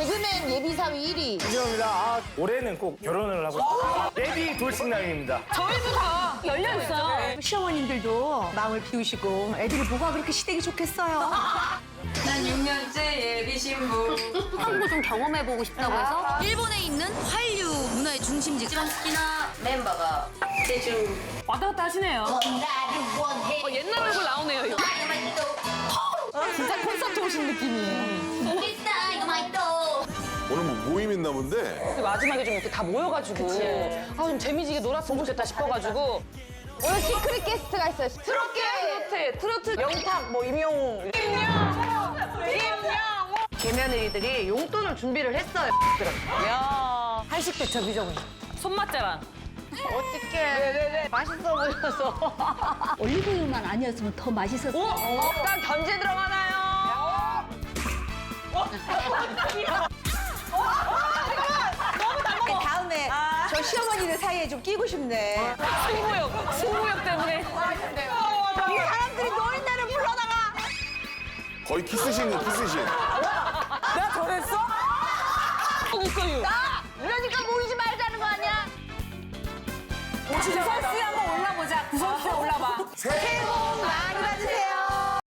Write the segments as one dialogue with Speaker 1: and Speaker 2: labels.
Speaker 1: 개그맨 예비사위 1위.
Speaker 2: 죄송합니다. 아, 올해는 꼭 결혼을 하고 싶어요. 데뷔 돌싱남입니다.
Speaker 3: 저희도 다 열려 있어요.
Speaker 4: 시어머님들도 마음을 비우시고 애들이 뭐가 그렇게 시댁이 좋겠어요.
Speaker 3: 난 6년째 예비 신부.
Speaker 1: 한국 좀 경험해보고 싶다고 해서 일본에 있는 한류 문화의 중심지 스키나
Speaker 3: 멤버가 제주 왔다 갔다 하시네요. 어, 옛날 얼굴 나오네요. 이거.
Speaker 1: 진짜 콘서트 오신 느낌이에요.
Speaker 5: 오늘 뭐 모임 있나 본데?
Speaker 3: 마지막에 좀 이렇게 다 모여가지고 아 좀 재미지게 놀았으면 좋겠다 싶어가지고
Speaker 1: 오늘 시크릿 게스트가 있어요. 트롯계.
Speaker 3: 트로트 트로트 영탁 뭐 임영웅 임영웅 임영웅
Speaker 4: 개며느리들이 용돈을 준비를 했어요.
Speaker 3: 야
Speaker 4: 한식 대첩 이정은.
Speaker 3: 손맛자랑
Speaker 4: 어떡해. 맛있어 보여서.
Speaker 6: 올리브유만 아니었으면 더 맛있었을
Speaker 3: 오! 딱 견제 들어가나요?
Speaker 4: 다음에 저 시어머니들 사이에 좀 끼고 싶네.
Speaker 3: 승부욕 승부욕 때문에
Speaker 4: 이 사람들이 노인네를 불러다가
Speaker 5: 거의 키스신이네, 키스신.
Speaker 3: 내가 저랬어? 그니까요
Speaker 1: 이러니까 모이지 말자는 거 아니야?
Speaker 3: 구설수에 한번 올라보자 구설수에 올라봐
Speaker 4: 새해 복 많이 받으세요.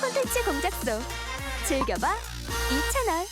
Speaker 6: 콘텐츠 공작소 즐겨봐 이채널